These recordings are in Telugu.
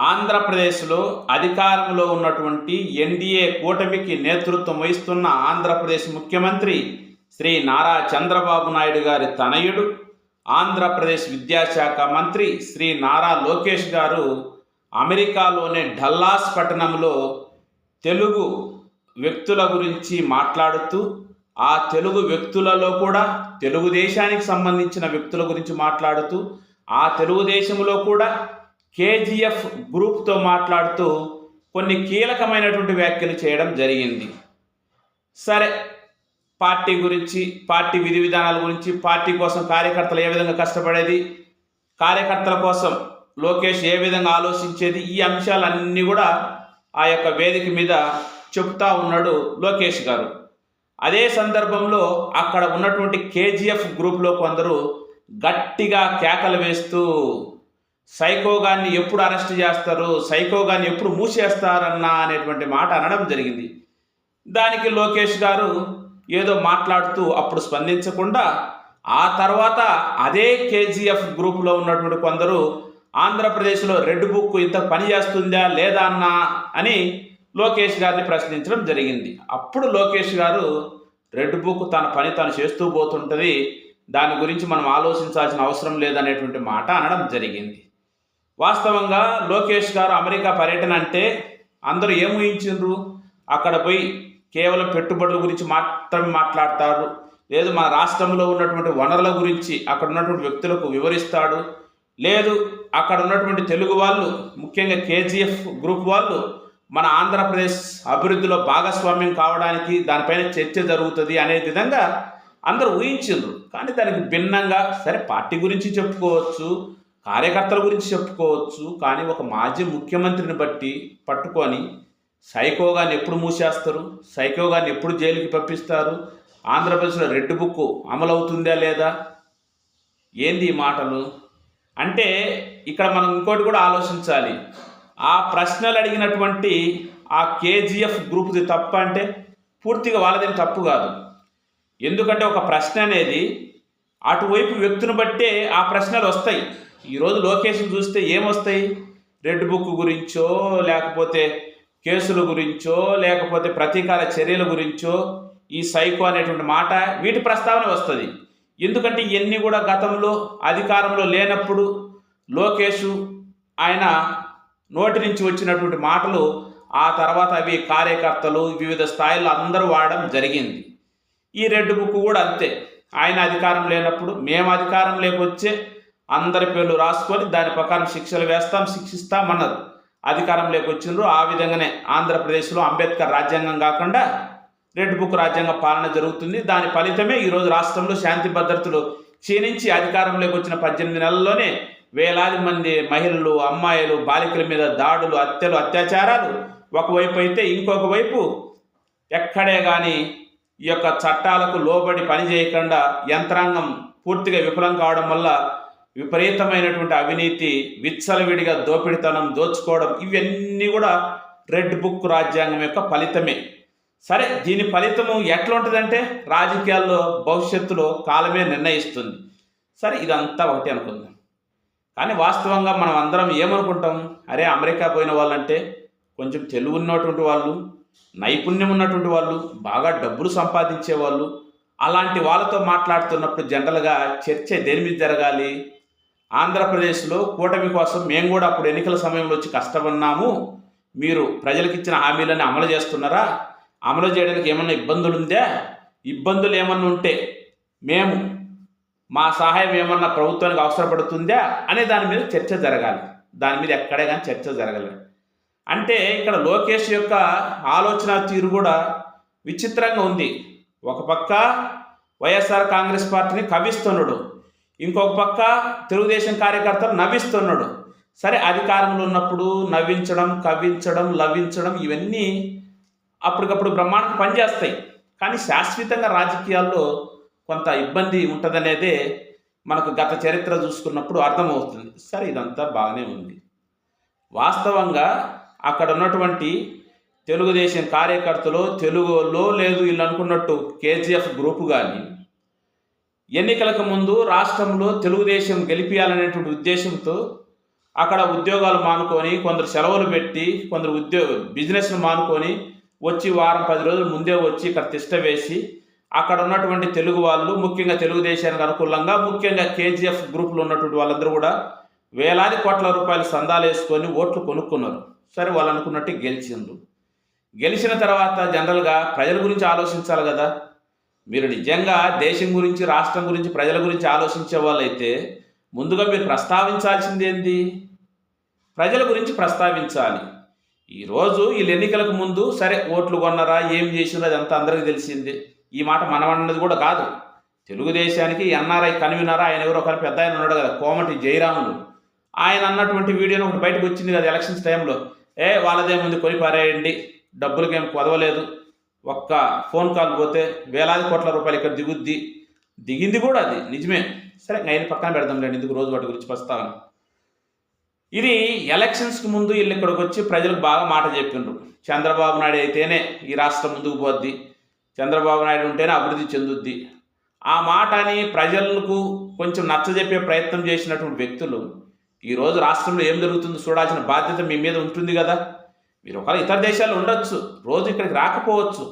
ఆంధ్రప్రదేశ్లో అధికారంలో ఉన్నటువంటి ఎన్డీఏ కూటమికి నేతృత్వం వహిస్తున్న ఆంధ్రప్రదేశ్ ముఖ్యమంత్రి శ్రీ నారా చంద్రబాబు నాయుడు గారి తనయుడు ఆంధ్రప్రదేశ్ విద్యాశాఖ మంత్రి శ్రీ నారా లోకేష్ గారు అమెరికాలోని డల్లాస్ పట్టణంలో తెలుగు వ్యక్తుల గురించి మాట్లాడుతూ ఆ తెలుగు వ్యక్తులలో కూడా తెలుగుదేశానికి సంబంధించిన వ్యక్తుల గురించి మాట్లాడుతూ ఆ తెలుగుదేశంలో కూడా కేజీఎఫ్ గ్రూప్తో మాట్లాడుతూ కొన్ని కీలకమైనటువంటి వ్యాఖ్యలు చేయడం జరిగింది. సరే పార్టీ గురించి పార్టీ విధి విధానాల గురించి పార్టీ కోసం కార్యకర్తలు ఏ విధంగా కష్టపడేది కార్యకర్తల కోసం లోకేష్ ఏ విధంగా ఆలోచించేది ఈ అంశాలన్నీ కూడా ఆ యొక్క వేదిక మీద చెప్తా ఉన్నాడు లోకేష్ గారు. అదే సందర్భంలో అక్కడ ఉన్నటువంటి కేజీఎఫ్ గ్రూప్లో కొందరు గట్టిగా కేకలు వేస్తూ సైకోగాన్ని ఎప్పుడు అరెస్ట్ చేస్తారు? సైకోగాన్ని ఎప్పుడు మూసేస్తారన్నా అనేటువంటి మాట అనడం జరిగింది. దానికి లోకేష్ గారు ఏదో మాట్లాడుతూ అప్పుడు స్పందించకుండా ఆ తర్వాత అదే కేజీఎఫ్ గ్రూప్లో ఉన్నటువంటి కొందరు ఆంధ్రప్రదేశ్లో రెడ్ బుక్ ఇంత పని చేస్తుందా లేదా అన్నా అని లోకేష్ గారిని ప్రశ్నించడం జరిగింది. అప్పుడు లోకేష్ గారు రెడ్ బుక్ తన పని తను చేస్తూ పోతుంటుంది దాని గురించి మనం ఆలోచించాల్సిన అవసరం లేదనేటువంటి మాట అనడం జరిగింది. వాస్తవంగా లోకేష్ గారు అమెరికా పర్యటన అంటే అందరూ ఏం ఊహించిండ్రు? అక్కడ పోయి కేవలం పెట్టుబడుల గురించి మాత్రమే మాట్లాడతారు. లేదు మన రాష్ట్రంలో ఉన్నటువంటి వనరుల గురించి అక్కడ ఉన్నటువంటి వ్యక్తులకు వివరిస్తాడు. లేదు అక్కడ ఉన్నటువంటి తెలుగు వాళ్ళు ముఖ్యంగా కేజీఎఫ్ గ్రూప్ వాళ్ళు మన ఆంధ్రప్రదేశ్ అభివృద్ధిలో భాగస్వామ్యం కావడానికి దానిపైన చర్చ జరుగుతుంది అనే విధంగా అందరూ ఊహించిండ్రు. కానీ దానికి భిన్నంగా సరే పార్టీ గురించి చెప్పుకోవచ్చు కార్యకర్తల గురించి చెప్పుకోవచ్చు కానీ ఒక మాజీ ముఖ్యమంత్రిని బట్టి పట్టుకొని సైకోగాని ఎప్పుడు మూసేస్తారు? సైకోగాని ఎప్పుడు జైలుకి పంపిస్తారు? ఆంధ్రప్రదేశ్లో రెడ్ బుక్ అమలవుతుందా లేదా? ఏంది ఈ మాటలు? అంటే ఇక్కడ మనం ఇంకోటి కూడా ఆలోచించాలి. ఆ ప్రశ్నలు అడిగినటువంటి ఆ కేజీఎఫ్ గ్రూప్ది తప్ప అంటే పూర్తిగా వాళ్ళదేం తప్పు కాదు. ఎందుకంటే ఒక ప్రశ్న అనేది అటువైపు వ్యక్తిని బట్టే ఆ ప్రశ్నలు వస్తాయి. ఈరోజు లోకేషన్ చూస్తే ఏమొస్తాయి? రెడ్ బుక్ గురించో లేకపోతే కేసుల గురించో లేకపోతే ప్రతీకార చర్యల గురించో ఈ సైకో అనేటువంటి మాట వీటి ప్రస్తావన వస్తుంది. ఎందుకంటే ఇవన్నీ కూడా గతంలో అధికారంలో లేనప్పుడు లోకేషు ఆయన నోటి నుంచి వచ్చినటువంటి మాటలు ఆ తర్వాత అవి కార్యకర్తలు వివిధ స్థాయిల్లో అందరూ వాడడం జరిగింది. ఈ రెడ్ బుక్ కూడా అంతే. ఆయన అధికారం లేనప్పుడు మేము అధికారం లేకొచ్చే అందరి పేర్లు రాసుకొని దాని ప్రకారం శిక్షలు వేస్తాం శిక్షిస్తామన్నారు. అధికారం లేకొచ్చిండ్రు ఆ విధంగానే ఆంధ్రప్రదేశ్లో అంబేద్కర్ రాజ్యాంగం కాకుండా రెడ్ బుక్ రాజ్యాంగ పాలన జరుగుతుంది. దాని ఫలితమే ఈరోజు రాష్ట్రంలో శాంతి భద్రతలు క్షీణించి అధికారంలోకి వచ్చిన పద్దెనిమిది నెలల్లోనే వేలాది మంది మహిళలు అమ్మాయిలు బాలికల మీద దాడులు హత్యలు అత్యాచారాలు. ఒకవైపు అయితే ఇంకొక వైపు ఎక్కడే కానీ ఈ యొక్క చట్టాలకు లోబడి పనిచేయకుండా యంత్రాంగం పూర్తిగా విఫలం కావడం వల్ల విపరీతమైనటువంటి అవినీతి విచ్చలవిడిగా దోపిడితనం దోచుకోవడం ఇవన్నీ కూడా రెడ్ బుక్ రాజ్యాంగం యొక్క ఫలితమే. సరే దీని ఫలితము ఎట్లా ఉంటుందంటే రాజకీయాల్లో భవిష్యత్తులో కాలమే నిర్ణయిస్తుంది. సరే ఇదంతా ఒకటి అనుకుందాం. కానీ వాస్తవంగా మనం అందరం ఏమనుకుంటాం? అరే అమెరికా పోయిన వాళ్ళంటే కొంచెం తెలుగు ఉన్నటువంటి వాళ్ళు నైపుణ్యం ఉన్నటువంటి వాళ్ళు బాగా డబ్బులు సంపాదించే వాళ్ళు అలాంటి వాళ్ళతో మాట్లాడుతున్నప్పుడు జనరల్గా చర్చ దేని మీద జరగాలి? ఆంధ్రప్రదేశ్లో కూటమి కోసం మేము కూడా అప్పుడు ఎన్నికల సమయంలో వచ్చి కష్టపడినాము. మీరు ప్రజలకు ఇచ్చిన హామీలను అమలు చేస్తున్నారా? అమలు చేయడానికి ఏమన్నా ఇబ్బందులు ఉందా? ఇబ్బందులు ఏమన్నా ఉంటే మేము మా సహాయం ఏమన్నా ప్రభుత్వానికి అవసరపడుతుందా? అనే దాని మీద చర్చ జరగాలి. దాని మీద ఎక్కడే కానీ చర్చ జరగలేదు. అంటే ఇక్కడ లోకేష్ యొక్క ఆలోచన తీరు కూడా విచిత్రంగా ఉంది. ఒక పక్క వైఎస్ఆర్ కాంగ్రెస్ పార్టీని కవిస్తున్నాడు ఇంకొక పక్క తెలుగుదేశం కార్యకర్తలు నవ్విస్తున్నాడు. సరే అధికారంలో ఉన్నప్పుడు నవ్వించడం కవ్వించడం లవ్వించడం ఇవన్నీ అప్పటికప్పుడు బ్రహ్మాండం పనిచేస్తాయి. కానీ శాశ్వతంగా రాజకీయాల్లో కొంత ఇబ్బంది ఉంటుందనేదే మనకు గత చరిత్ర చూసుకున్నప్పుడు అర్థమవుతుంది. సరే ఇదంతా బాగానే ఉంది. వాస్తవంగా అక్కడ ఉన్నటువంటి తెలుగుదేశం కార్యకర్తలు తెలుగులో లేదు వీళ్ళు అనుకున్నట్టు కేజీఎఫ్ గ్రూపు కానీ ఎన్నికలకు ముందు రాష్ట్రంలో తెలుగుదేశం గెలిపించాలనేటువంటి ఉద్దేశంతో అక్కడ ఉద్యోగాలు మానుకొని కొందరు సెలవులు పెట్టి కొందరు ఉద్యోగ బిజినెస్ను మానుకొని వచ్చి వారం పది రోజులు ముందే వచ్చి ఇక్కడ తిష్ట వేసి అక్కడ ఉన్నటువంటి తెలుగు వాళ్ళు ముఖ్యంగా తెలుగుదేశానికి అనుకూలంగా ముఖ్యంగా కేజీఎఫ్ గ్రూప్లో ఉన్నటువంటి వాళ్ళందరూ కూడా వేలాది కోట్ల రూపాయలు సందాలు వేసుకొని ఓట్లు కొనుక్కున్నారు. సరే వాళ్ళు అనుకున్నట్టు గెలిచిండ్రు. గెలిచిన తర్వాత జనరల్గా ప్రజల గురించి ఆలోచించాలి కదా. మీరు నిజంగా దేశం గురించి రాష్ట్రం గురించి ప్రజల గురించి ఆలోచించే వాళ్ళైతే ముందుగా మీరు ప్రస్తావించాల్సింది ఏంది? ప్రజల గురించి ప్రస్తావించాలి. ఈరోజు వీళ్ళు ఎన్నికలకు ముందు సరే ఓట్లు కొన్నారా ఏం చేసినారా అదంతా అందరికీ తెలిసిందే. ఈ మాట మనమన్నది కూడా కాదు. తెలుగుదేశానికి ఎన్ఆర్ఐ కన్వీనర్ ఆయన ఎవరో ఒకరు పెద్ద ఆయన ఉన్నాడు కదా కోమటి జయరాములు. ఆయన అన్నటువంటి వీడియోని ఒకటి బయటకు వచ్చింది కదా ఎలక్షన్స్ టైంలో. ఏ వాళ్ళదేముంది కొని పారేయండి. డబ్బులకేం కొదవలేదు. ఒక్క ఫోన్ కాల్ పోతే వేలాది కోట్ల రూపాయలు ఇక్కడ దిగుద్ది. దిగింది కూడా అది నిజమే. సరే ఆయన పక్కన పెడదాంలేండి ఎందుకు రోజు వాటి గురించి ప్రస్తావన. ఇది ఎలక్షన్స్కి ముందు వీళ్ళు ఇక్కడికి వచ్చి ప్రజలకు బాగా మాట చెప్పిండ్రు చంద్రబాబు నాయుడు అయితేనే ఈ రాష్ట్రం ముందుకు పోద్ది. చంద్రబాబు నాయుడు ఉంటేనే అభివృద్ధి చెందుద్ది. ఆ మాట అని ప్రజలకు కొంచెం నచ్చజెప్పే ప్రయత్నం చేసినటువంటి వ్యక్తులు ఈరోజు రాష్ట్రంలో ఏం జరుగుతుందో చూడాల్సిన బాధ్యత మీ మీద ఉంటుంది కదా. మీరు ఒకవేళ ఇతర దేశాల్లో ఉండొచ్చు రోజు ఇక్కడికి రాకపోవచ్చు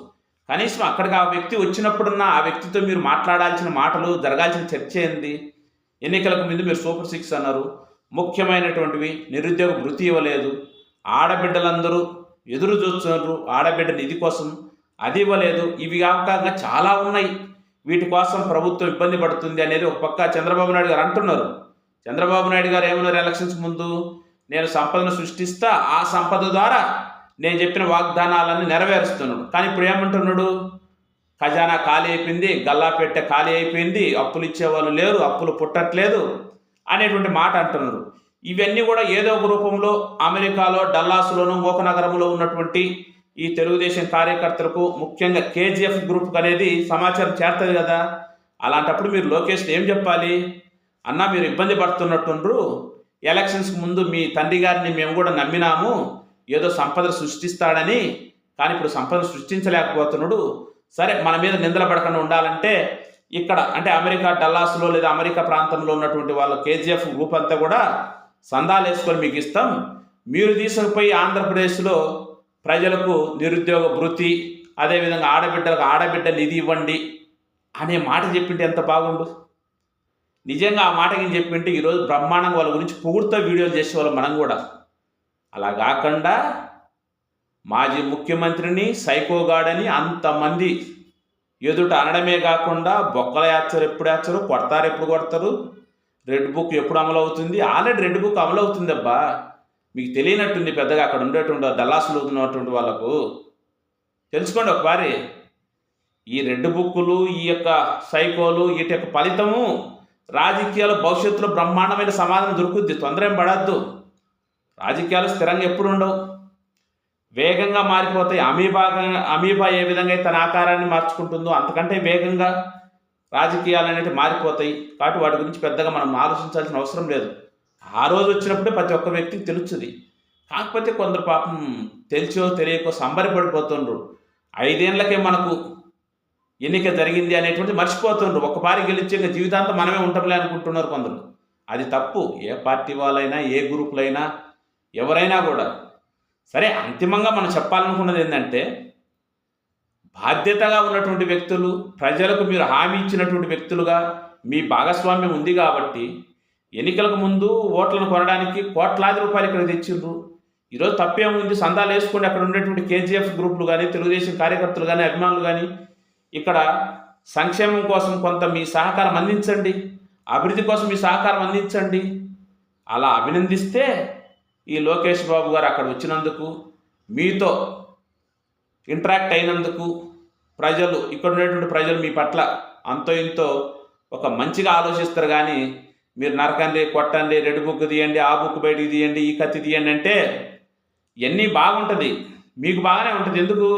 కనీసం అక్కడికి ఆ వ్యక్తి వచ్చినప్పుడున్న ఆ వ్యక్తితో మీరు మాట్లాడాల్సిన మాటలు జరగాల్సిన చర్చ ఏంది? ఎన్నికలకు ముందు మీరు సూపర్ సిక్స్ అన్నారు ముఖ్యమైనటువంటివి నిరుద్యోగ వృత్తి ఇవ్వలేదు ఆడబిడ్డలందరూ ఎదురు చూస్తున్నారు ఆడబిడ్డ నిధి కోసం అది ఇవ్వలేదు ఇవి కాకుండా చాలా ఉన్నాయి. వీటి కోసం ప్రభుత్వం ఇబ్బంది పడుతుంది అనేది ఒక పక్క చంద్రబాబు నాయుడు గారు అంటున్నారు. చంద్రబాబు నాయుడు గారు ఏమన్నారు ఎలక్షన్స్ ముందు? నేను సంపదను సృష్టిస్తా ఆ సంపద ద్వారా నేను చెప్పిన వాగ్దానాలన్నీ నెరవేరుస్తున్నాడు. కానీ ఇప్పుడు ఏమంటున్నాడు? ఖజానా ఖాళీ అయిపోయింది గల్లా పెట్టె ఖాళీ అయిపోయింది అప్పులు ఇచ్చేవాళ్ళు లేరు అప్పులు పుట్టట్లేదు అనేటువంటి మాట అంటున్నారు. ఇవన్నీ కూడా ఏదో ఒక రూపంలో అమెరికాలో డల్లాస్లోను మోకనగరంలో ఉన్నటువంటి ఈ తెలుగుదేశం కార్యకర్తలకు ముఖ్యంగా కేజీఎఫ్ గ్రూప్ అనేది సమాచారం చేరుతుంది కదా? అలాంటప్పుడు మీరు లోకేష్ ఏం చెప్పాలి? అన్న మీరు ఇబ్బంది పడుతున్నట్టుండ్రు. ఎలక్షన్స్కి ముందు మీ తండ్రి గారిని మేము కూడా నమ్మినాము. ఏదో సంపద సృష్టిస్తాడని. కానీ ఇప్పుడు సంపద సృష్టించలేకపోతున్నాడు. సరే మన మీద నిందల పడకుండా ఉండాలంటే ఇక్కడ అంటే అమెరికా డల్లాస్లో లేదా అమెరికా ప్రాంతంలో ఉన్నటువంటి వాళ్ళ కేజీఎఫ్ గ్రూప్ అంతా కూడా సందాలు వేసుకొని మీకు ఇస్తాం. మీరు తీసుకుపోయి ఆంధ్రప్రదేశ్లో ప్రజలకు నిరుద్యోగ వృత్తి అదేవిధంగా ఆడబిడ్డలకు ఆడబిడ్డ నిధి ఇవ్వండి అనే మాట చెప్పింటే ఎంత బాగుండు? నిజంగా ఆ మాట ఏం చెప్పింటే ఈరోజు బ్రహ్మాండం వాళ్ళ గురించి పొగుడుతో వీడియోలు చేసేవాళ్ళం మనం కూడా. అలా కాకుండా మాజీ ముఖ్యమంత్రిని సైకోగాడని అంతమంది ఎదుట అనడమే కాకుండా బొక్కల యాచరు ఎప్పుడు యాచరు కొడతారు ఎప్పుడు కొడతారు రెడ్ బుక్ ఎప్పుడు అమలు అవుతుంది ఆల్రెడీ రెడ్ బుక్ అమలు అవుతుంది అబ్బా. మీకు తెలియనట్టుంది పెద్దగా అక్కడ ఉండేటువంటి దల్లాసులు ఉన్నటువంటి వాళ్ళకు. తెలుసుకోండి ఒకసారి. ఈ రెడ్ బుక్కులు ఈ యొక్క సైకోలు వీటి యొక్క ఫలితము రాజకీయాలు భవిష్యత్తులో బ్రహ్మాండమైన సమాధానం దొరుకుద్ది తొందర ఏం పడద్దు. రాజకీయాలు స్థిరంగా ఎప్పుడు ఉండవు. వేగంగా మారిపోతాయి. అమీబాగా అమీబా ఏ విధంగా అయితే తన ఆకారాన్ని మార్చుకుంటుందో అంతకంటే వేగంగా రాజకీయాలు అనేవి మారిపోతాయి. కాబట్టి వాటి గురించి పెద్దగా మనం ఆలోచించాల్సిన అవసరం లేదు. ఆ రోజు వచ్చినప్పుడే ప్రతి ఒక్క వ్యక్తికి తెలుస్తుంది. కాకపోతే కొందరు పాపం తెలిసో తెలియకో సంబరపడిపోతుండ్రు. ఐదేళ్ళకే మనకు ఎన్నిక జరిగింది అనేటువంటి మర్చిపోతుండ్రు. ఒకపారి గెలిచి జీవితాంతం మనమే ఉంటాంలే అనుకుంటున్నారు కొందరు. అది తప్పు. ఏ పార్టీ వాళ్ళైనా ఏ గ్రూపులైనా ఎవరైనా కూడా. సరే అంతిమంగా మనం చెప్పాలనుకున్నది ఏంటంటే బాధ్యతగా ఉన్నటువంటి వ్యక్తులు ప్రజలకు మీరు హామీ ఇచ్చినటువంటి వ్యక్తులుగా మీ భాగస్వామ్యం ఉంది కాబట్టి ఎన్నికలకు ముందు ఓట్లను కొనడానికి కోట్లాది రూపాయలు ఇక్కడ తెచ్చిండ్రు. ఈరోజు తప్పేముంది? సందాలు వేసుకోండి అక్కడ ఉండేటువంటి కేజీఎఫ్ గ్రూపులు కానీ తెలుగుదేశం కార్యకర్తలు కానీ అభిమానులు కానీ ఇక్కడ సంక్షేమం కోసం కొంత మీ సహకారం అందించండి. అభివృద్ధి కోసం మీ సహకారం అందించండి. అలా అభినందిస్తే ఈ లోకేష్ బాబు గారు అక్కడ వచ్చినందుకు మీతో ఇంటరాక్ట్ అయినందుకు ప్రజలు ఇక్కడ ఉండేటువంటి ప్రజలు మీ పట్ల అంతో ఇంతో ఒక మంచిగా ఆలోచిస్తారు. కానీ మీరు నరకండి కొట్టండి రెడ్ బుక్ తీయండి ఆ బుక్ బయటికి తీయండి ఈ కత్తి తీయండి అంటే ఇవన్నీ బాగుంటుంది. మీకు బాగానే ఉంటుంది. ఎందుకు?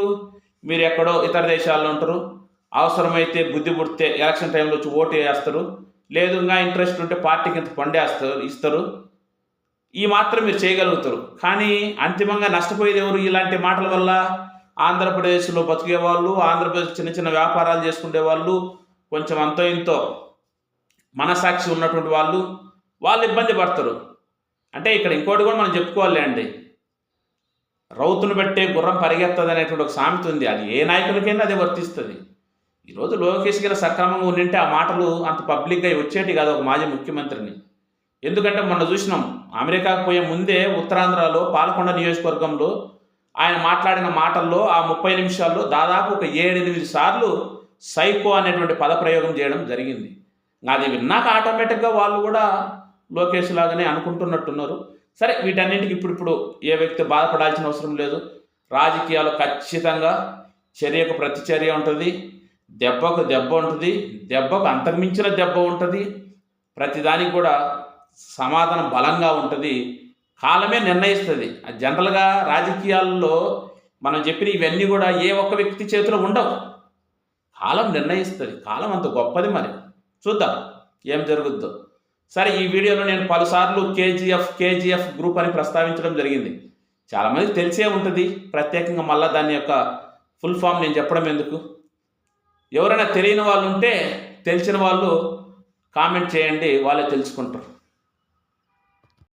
మీరు ఎక్కడో ఇతర దేశాల్లో ఉంటారు. అవసరమైతే బుద్ధి పుడితే ఎలక్షన్ టైంలో వచ్చి ఓటు వేస్తారు లేదు ఇంకా ఇంట్రెస్ట్ ఉంటే పార్టీకి ఇంత పండేస్తారు ఇస్తారు. ఈ మాత్రం మీరు చేయగలుగుతారు. కానీ అంతిమంగా నష్టపోయేది ఎవరు? ఇలాంటి మాటల వల్ల ఆంధ్రప్రదేశ్లో బతికే వాళ్ళు ఆంధ్రప్రదేశ్ చిన్న చిన్న వ్యాపారాలు చేసుకునే వాళ్ళు కొంచెం అంతో ఇంతో మనసాక్షి ఉన్నటువంటి వాళ్ళు వాళ్ళు ఇబ్బంది పడతారు. అంటే ఇక్కడ ఇంకోటి కూడా మనం చెప్పుకోవాలి అండి. రౌతును బట్టే గుర్రం పరిగెత్తది అనేటువంటి ఒక సామెత ఉంది. అది ఏ నాయకులకైనా అదే వర్తిస్తుంది. ఈరోజు లోకేష్ గారు సక్రమంగా ఉండింటే ఆ మాటలు అంత పబ్లిక్గా వచ్చేటి కాదు ఒక మాజీ ముఖ్యమంత్రిని. ఎందుకంటే మొన్న చూసినాం అమెరికాకు పోయే ముందే ఉత్తరాంధ్రలో పాలకొండ నియోజకవర్గంలో ఆయన మాట్లాడిన మాటల్లో ఆ ముప్పై నిమిషాల్లో దాదాపు ఒక ఏడెనిమిది సార్లు సైకో అనేటువంటి పదప్రయోగం చేయడం జరిగింది. అది విన్నాక ఆటోమేటిక్గా వాళ్ళు కూడా లోకేష్ లాగానే అనుకుంటున్నట్టున్నారు. సరే వీటన్నింటికి ఇప్పుడు ఇప్పుడు ఏ వ్యక్తి బాధపడాల్సిన అవసరం లేదు. రాజకీయాలు ఖచ్చితంగా చర్యకు ప్రతిచర్య ఉంటుంది. దెబ్బకు దెబ్బ ఉంటుంది దెబ్బకు అంతకుమించిన దెబ్బ ఉంటుంది ప్రతిదానికి కూడా సమాధానం బలంగా ఉంటుంది కాలమే నిర్ణయిస్తుంది. జనరల్గా రాజకీయాల్లో మనం చెప్పిన ఇవన్నీ కూడా ఏ ఒక్క వ్యక్తి చేతిలో ఉండవు. కాలం నిర్ణయిస్తుంది కాలం అంత గొప్పది మరి. చూద్దాం ఏం జరుగుద్దో. సరే ఈ వీడియోలో నేను పలుసార్లు కేజీఎఫ్ కేజీఎఫ్ గ్రూప్ అని ప్రస్తావించడం జరిగింది. చాలామందికి తెలిసే ఉంటుంది ప్రత్యేకంగా మళ్ళీ దాని యొక్క ఫుల్ ఫామ్ నేను చెప్పడం ఎందుకు? ఎవరైనా తెలియని వాళ్ళు ఉంటే తెలిసిన వాళ్ళు కామెంట్ చేయండి వాళ్ళే తెలుసుకుంటారు.